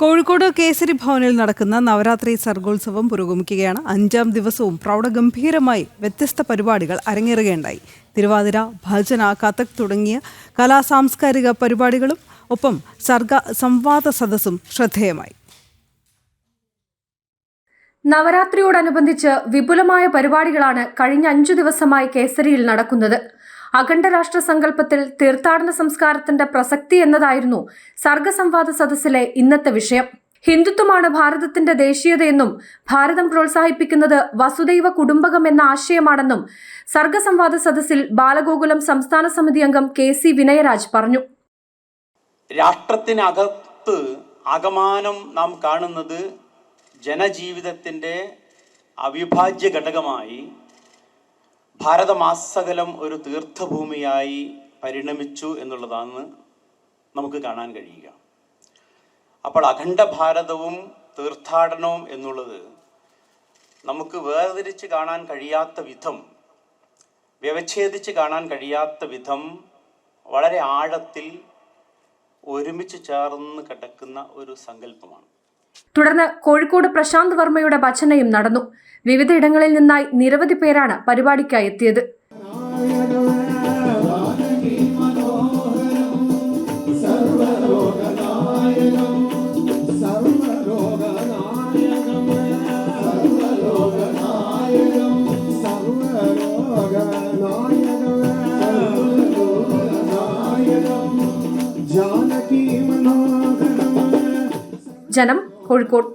കോഴിക്കോട് കേസരി ഭവനിൽ നടക്കുന്ന നവരാത്രി സർഗോത്സവം പുരോഗമിക്കുകയാണ്. അഞ്ചാം ദിവസവും പ്രൗഢഗംഭീരമായി വ്യത്യസ്ത പരിപാടികൾ അരങ്ങേറുകയുണ്ടായി. തിരുവാതിര ഭജന കഥക് തുടങ്ങിയ കലാ സാംസ്കാരിക പരിപാടികളും ഒപ്പം സർഗ സംവാദ സദസ്സും ശ്രദ്ധേയമായി. നവരാത്രിയോടനുബന്ധിച്ച് വിപുലമായ പരിപാടികളാണ് കഴിഞ്ഞ അഞ്ചു ദിവസമായി കേസരിയിൽ നടക്കുന്നത്. അഖണ്ഡരാഷ്ട്ര സങ്കല്പത്തിൽ തീർത്ഥാടന സംസ്കാരത്തിന്റെ പ്രസക്തി എന്നതായിരുന്നു സർഗസംവാദ സദസ്സിലെ ഇന്നത്തെ വിഷയം. ഹിന്ദുത്വമാണ് ഭാരതത്തിന്റെ ദേശീയതയെന്നും ഭാരതം പ്രോത്സാഹിപ്പിക്കുന്നത് വസുദൈവ കുടുംബകം എന്ന ആശയമാണെന്നും സർഗസംവാദ സദസ്സിൽ ബാലഗോകുലം സംസ്ഥാന സമിതി അംഗം കെ സി വിനയരാജ് പറഞ്ഞു. രാഷ്ട്രത്തിനകത്ത് ആകമാനം നാം കാണുന്നത് ജനജീവിതത്തിന്റെ അവിഭാജ്യ ഘടകമായി ഭാരതമാസകലം ഒരു തീർത്ഥഭൂമിയായി പരിണമിച്ചു എന്നുള്ളതാണ് നമുക്ക് കാണാൻ കഴിയുക. അപ്പോൾ അഖണ്ഡ ഭാരതവും തീർത്ഥാടനവും എന്നുള്ളത് നമുക്ക് വേർതിരിച്ച് കാണാൻ കഴിയാത്ത വിധം വ്യവച്ഛേദിച്ച് കാണാൻ കഴിയാത്ത വിധം വളരെ ആഴത്തിൽ ഒരുമിച്ച് ചേർന്ന് കിടക്കുന്ന ഒരു സങ്കല്പമാണ്. തുടർന്ന് കോഴിക്കോട് പ്രശാന്ത് വർമ്മയുടെ ഭജനയും നടന്നു. വിവിധയിടങ്ങളിൽ നിന്നായി നിരവധി പേരാണ് പരിപാടിക്കായി എത്തിയത്. ജനം കോഴിക്കോട്